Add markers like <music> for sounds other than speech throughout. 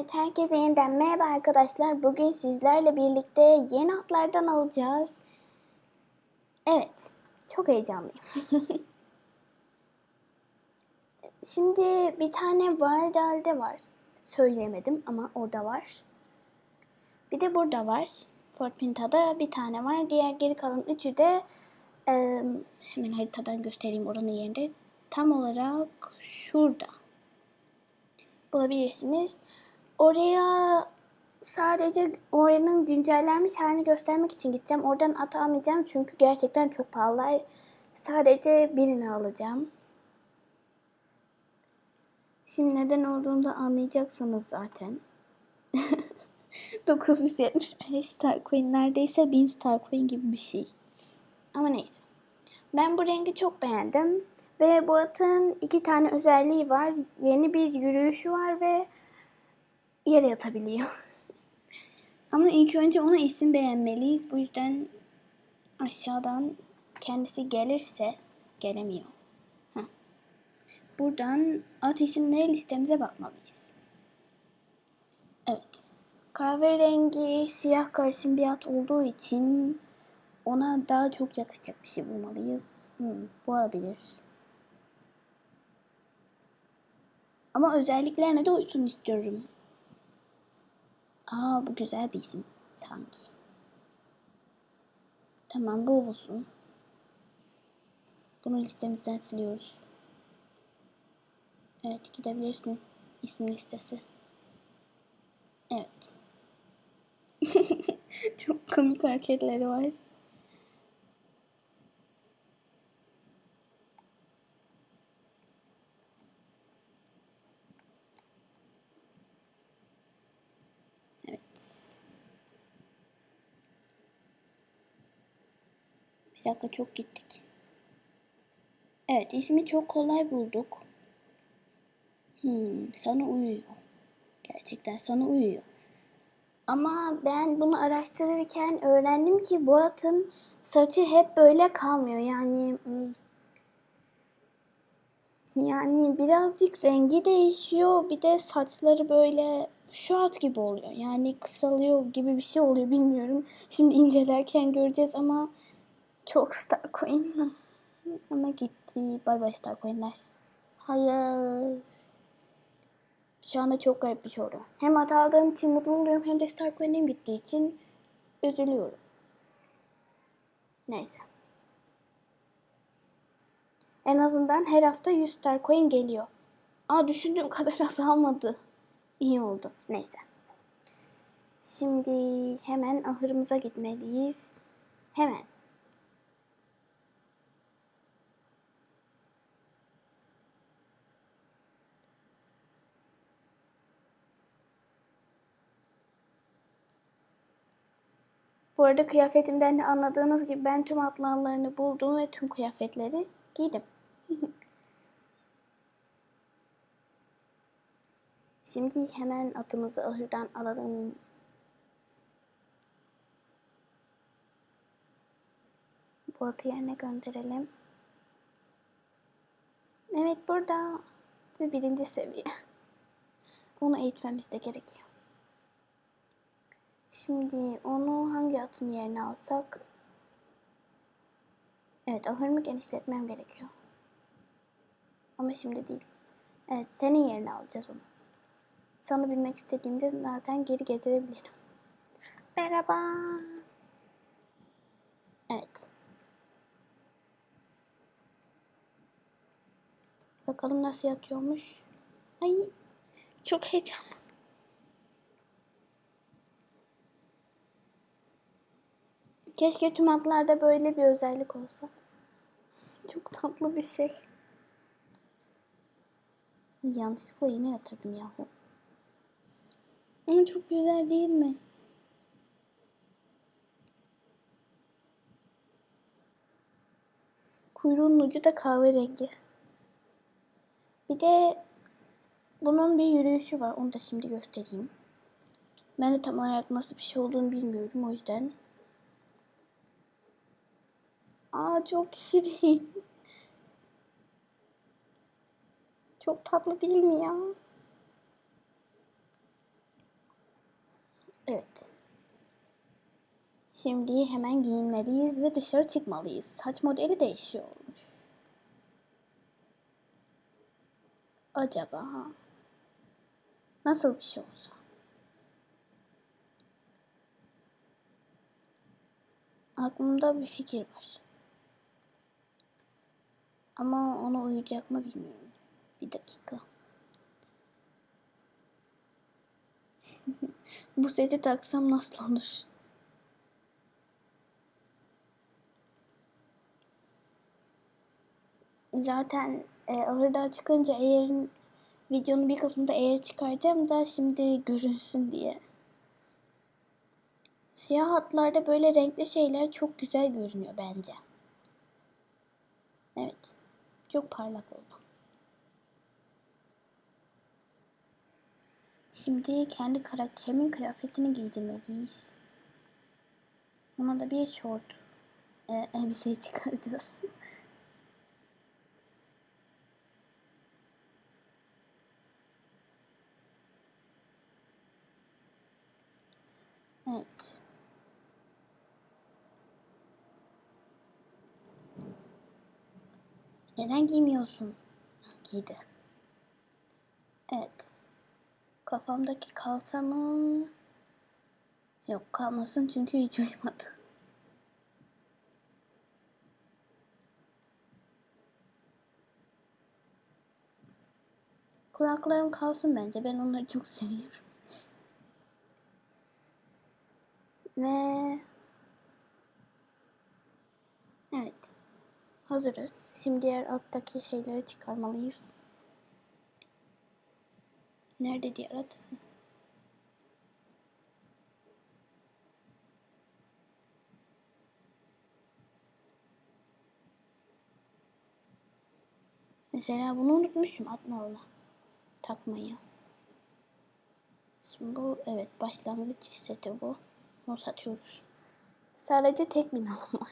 Evet, herkese yeniden merhaba arkadaşlar. Bugün sizlerle birlikte yeni atlardan alacağız. Evet, çok heyecanlıyım. <laughs> Şimdi bir tane Vardal'de var. Söyleyemedim ama orada var. Bir de burada var. Fort Pinta'da bir tane var. Diğer geri kalan üçü de e, hemen haritadan göstereyim oranın yerinde. Tam olarak şurada bulabilirsiniz. Oraya sadece oranın güncellenmiş halini göstermek için gideceğim. Oradan at almayacağım çünkü gerçekten çok pahalılar. Sadece birini alacağım. Şimdi neden olduğunu da anlayacaksınız zaten. <laughs> 975 Star Coin neredeyse 1000 Star Coin gibi bir şey. Ama neyse. Ben bu rengi çok beğendim. Ve bu atın iki tane özelliği var. Yeni bir yürüyüşü var ve yere yatabiliyor. <laughs> Ama ilk önce ona isim beğenmeliyiz. Bu yüzden aşağıdan kendisi gelirse gelemiyor. Heh. Buradan at isimleri listemize bakmalıyız. Evet. Kahverengi, siyah karışım bir at olduğu için ona daha çok yakışacak bir şey bulmalıyız. Hmm, bu olabilir. Ama özelliklerine de uysun istiyorum. Aa bu güzel bir isim sanki. Tamam bu olsun. Bunu listemizden siliyoruz. Evet gidebilirsin. İsim listesi. Evet. <laughs> Çok komik hareketleri var. Evet. Bir dakika çok gittik. Evet ismi çok kolay bulduk. Hmm, sana uyuyor. Gerçekten sana uyuyor. Ama ben bunu araştırırken öğrendim ki bu atın saçı hep böyle kalmıyor. Yani hmm, yani birazcık rengi değişiyor. Bir de saçları böyle şu at gibi oluyor. Yani kısalıyor gibi bir şey oluyor bilmiyorum. Şimdi incelerken göreceğiz ama çok star coin. <laughs> ama gitti. Bay bay star coinler. Hayır. Şu anda çok garip bir şey oluyor. Hem at aldığım için mutlu oluyorum hem de star coin'im gittiği için üzülüyorum. Neyse. En azından her hafta 100 star coin geliyor. Aa düşündüğüm kadar <laughs> azalmadı. İyi oldu. Neyse. Şimdi hemen ahırımıza gitmeliyiz. Hemen. Bu arada kıyafetimden de anladığınız gibi ben tüm atlarlarını buldum ve tüm kıyafetleri giydim. <laughs> Şimdi hemen atımızı ahırdan alalım. Bu atı yerine gönderelim. Evet burada birinci seviye. Onu eğitmemiz de gerekiyor. Şimdi onu hangi atın yerine alsak? Evet ahırımı genişletmem gerekiyor. Ama şimdi değil. Evet senin yerine alacağız onu. Sana bilmek istediğimde zaten geri getirebilirim. Merhaba. Evet. Bakalım nasıl yatıyormuş. Ay çok heyecanlı. Keşke tüm atlarda böyle bir özellik olsa. Çok tatlı bir şey. Yanlışlıkla yine yatırdım yahu. Ama çok güzel değil mi? Kuyruğun ucu da kahverengi. Bir de bunun bir yürüyüşü var. Onu da şimdi göstereyim. Ben de tam olarak nasıl bir şey olduğunu bilmiyorum. O yüzden. Aa çok şirin. <laughs> Çok tatlı değil mi ya? Evet. Şimdi hemen giyinmeliyiz ve dışarı çıkmalıyız. Saç modeli değişiyormuş. Acaba nasıl bir şey olsa? Aklımda bir fikir var. Ama ona uyacak mı bilmiyorum. Bir dakika. Bu seti taksam nasıl olur? Zaten e, ahırdan çıkınca eğerin videonun bir kısmında eğer çıkaracağım da şimdi görünsün diye. Siyah hatlarda böyle renkli şeyler çok güzel görünüyor bence. Evet. Çok parlak oldu. Şimdi kendi karakterimin kıyafetini giydirmeliyiz. Ona da bir şort e, elbise çıkaracağız. evet. Neden giymiyorsun? Giydi. Evet. Kafamdaki kalsa? Yok kalmasın çünkü hiç uyumadı. Kulaklarım kalsın bence. Ben onları çok seviyorum. Ve evet. Hazırız. Şimdi diğer alttaki şeyleri çıkarmalıyız. Nerede diğer at? Mesela bunu unutmuşum atmalı takmayı. Şimdi bu evet başlangıç seti bu. Bunu satıyoruz. Sadece tek bin alım var.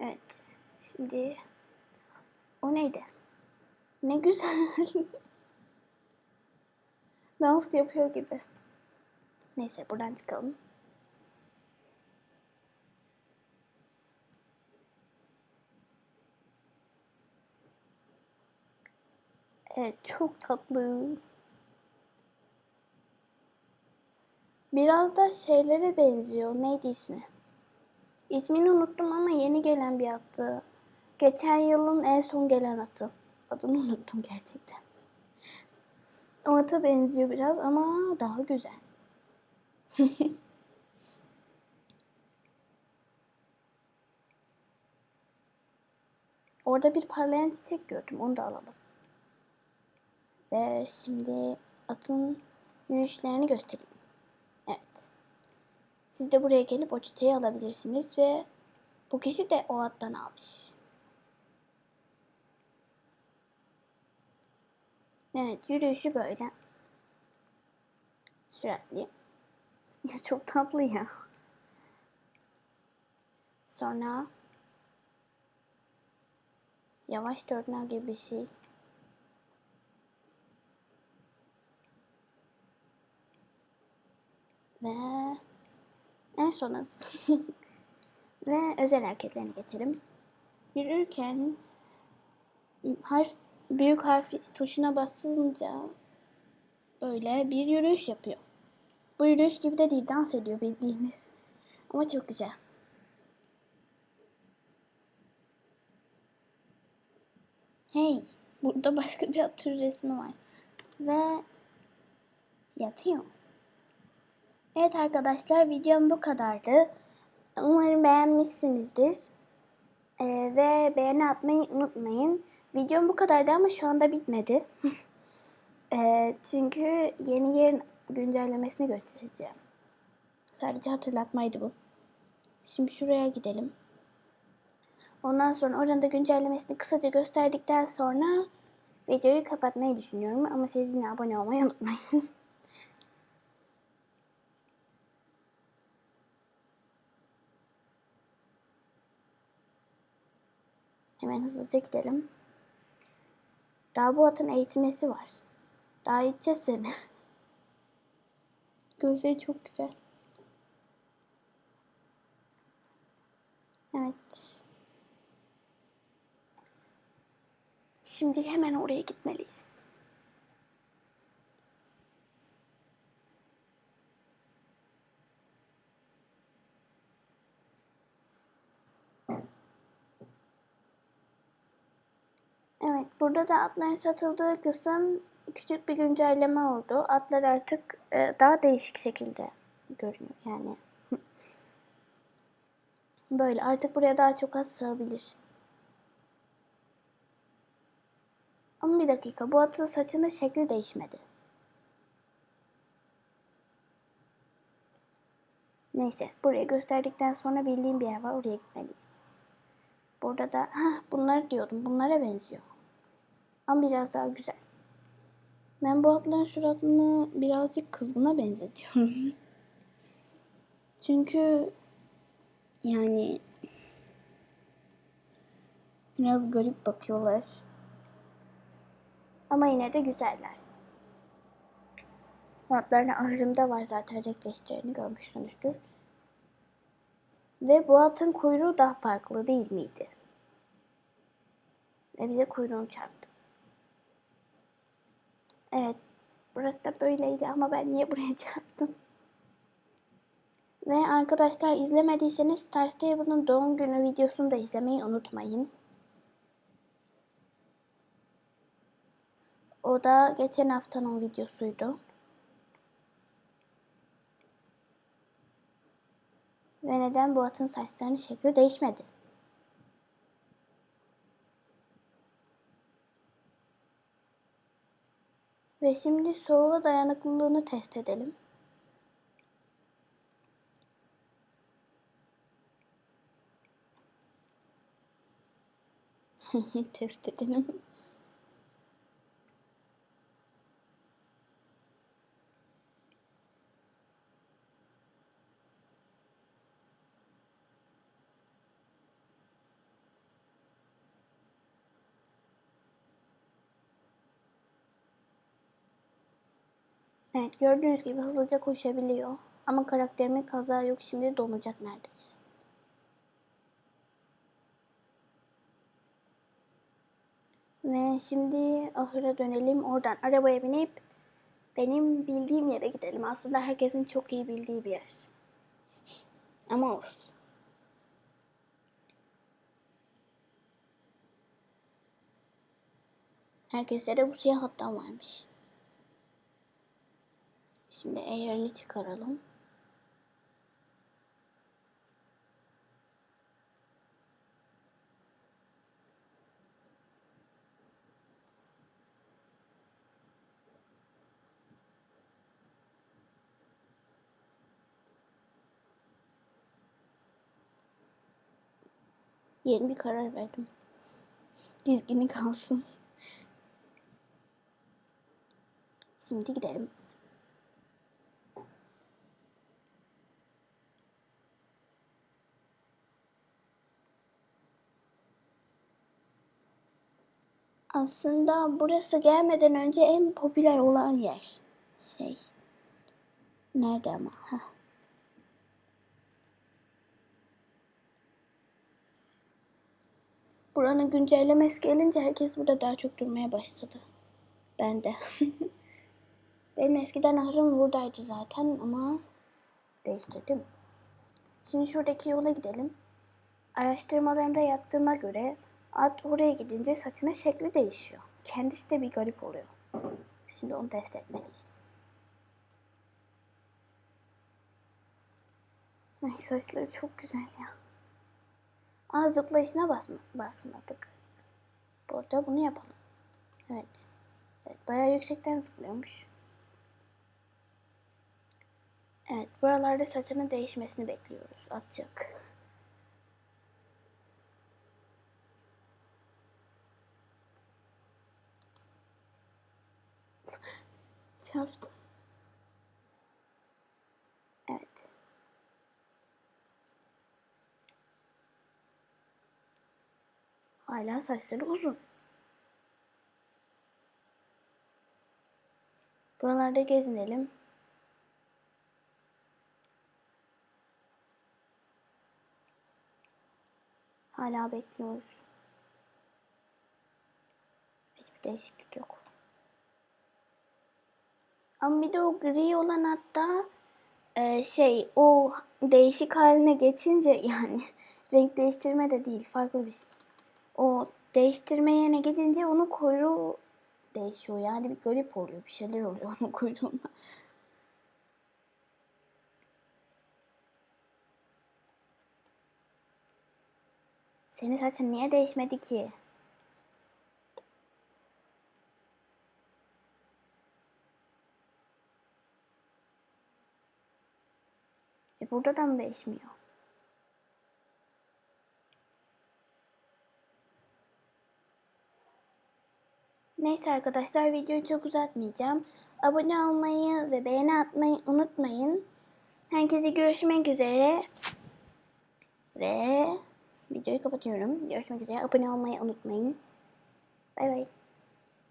Evet. Şimdi o neydi? Ne güzel. <laughs> Dans yapıyor gibi. Neyse buradan çıkalım. Evet çok tatlı. Biraz da şeylere benziyor. Neydi ismi? İsmini unuttum ama yeni gelen bir attı. Geçen yılın en son gelen atı. Adını unuttum gerçekten. O ata benziyor biraz ama daha güzel. <laughs> Orada bir parlayan çiçek gördüm. Onu da alalım. Ve şimdi atın yürüyüşlerini göstereyim. Evet. Siz de buraya gelip o çiçeği alabilirsiniz ve bu kişi de o attan almış. Evet yürüyüşü böyle. Süratli. <laughs> Ya çok tatlı ya. Sonra yavaş törna gibi bir şey. Ve en sonuz. <laughs> Ve özel hareketlerine geçelim. Yürürken harf büyük harf tuşuna basınca böyle bir yürüyüş yapıyor. Bu yürüyüş gibi de değil dans ediyor bildiğiniz. Ama çok güzel. Hey, burada başka bir at türü resmi var. Ve yatıyor. Evet arkadaşlar videom bu kadardı. Umarım beğenmişsinizdir. Ee, ve beğeni atmayı unutmayın. Videom bu kadardı ama şu anda bitmedi. <laughs> ee, çünkü yeni yerin güncellemesini göstereceğim. Sadece hatırlatmaydı bu. Şimdi şuraya gidelim. Ondan sonra oranın da güncellemesini kısaca gösterdikten sonra videoyu kapatmayı düşünüyorum. Ama siz yine abone olmayı unutmayın. <laughs> Hemen hızlıca gidelim. Daha bu atın eğitmesi var. Daha içeceğiz seni. <laughs> Gözleri çok güzel. Evet. Şimdi hemen oraya gitmeliyiz. Evet, burada da atların satıldığı kısım küçük bir güncelleme oldu. Atlar artık e, daha değişik şekilde görünüyor yani. <laughs> Böyle artık buraya daha çok at sığabilir. Ama bir dakika bu atın saçının şekli değişmedi. Neyse burayı gösterdikten sonra bildiğim bir yer var oraya gitmeliyiz. Burada da <laughs> heh, bunları diyordum bunlara benziyor. Ama biraz daha güzel. Ben bu atların suratını birazcık kızgına benzetiyorum. <laughs> Çünkü yani biraz garip bakıyorlar. Ama yine de güzeller. Bu atların ahırımda var zaten renk değiştirini görmüşsünüzdür. Ve bu atın kuyruğu daha farklı değil miydi? Ve bize kuyruğunu çarptı. Evet. Burası da böyleydi ama ben niye buraya <laughs> çarptım? Ve arkadaşlar izlemediyseniz Star Stable'ın doğum günü videosunu da izlemeyi unutmayın. O da geçen haftanın videosuydu. Ve neden bu atın saçlarının şekli değişmedi? Ve şimdi soğuğa dayanıklılığını test edelim. <laughs> test edelim. Evet gördüğünüz gibi hızlıca koşabiliyor. Ama karakterimin kaza yok şimdi donacak neredeyse. Ve şimdi ahıra dönelim. Oradan arabaya binip benim bildiğim yere gidelim. Aslında herkesin çok iyi bildiği bir yer. Ama olsun. Herkese de bu siyah hattan varmış. Şimdi eğerini çıkaralım. Yeni bir karar verdim. Dizgini kalsın. Şimdi gidelim. Aslında burası gelmeden önce en popüler olan yer. Şey. Nerede ama? Heh. Buranın güncellemesi gelince herkes burada daha çok durmaya başladı. Ben de. <laughs> Benim eskiden ahırım buradaydı zaten ama değiştirdim. Şimdi şuradaki yola gidelim. Araştırmalarımda yaptığıma göre at oraya gidince saçının şekli değişiyor. Kendisi de bir garip oluyor. Şimdi onu test etmeliyiz. Ay saçları çok güzel ya. Aa zıplayışına basma, basmadık. Burada bunu yapalım. Evet. Evet bayağı yüksekten zıplıyormuş. Evet buralarda saçının değişmesini bekliyoruz. Atacak. çarptım. Evet. Hala saçları uzun. Buralarda gezinelim. Hala bekliyoruz. Hiçbir değişiklik yok. Ama bir de o gri olan hatta e, şey o değişik haline geçince <laughs> yani renk değiştirme de değil farklı bir şey. O değiştirme yerine gidince onun kuyruğu değişiyor yani bir garip oluyor bir şeyler oluyor onun kuyruğunda. Senin saçın niye değişmedi ki? E burada da mı değişmiyor? Neyse arkadaşlar videoyu çok uzatmayacağım. Abone olmayı ve beğeni atmayı unutmayın. Herkese görüşmek üzere. Ve videoyu kapatıyorum. Görüşmek üzere. Abone olmayı unutmayın. Bay bay.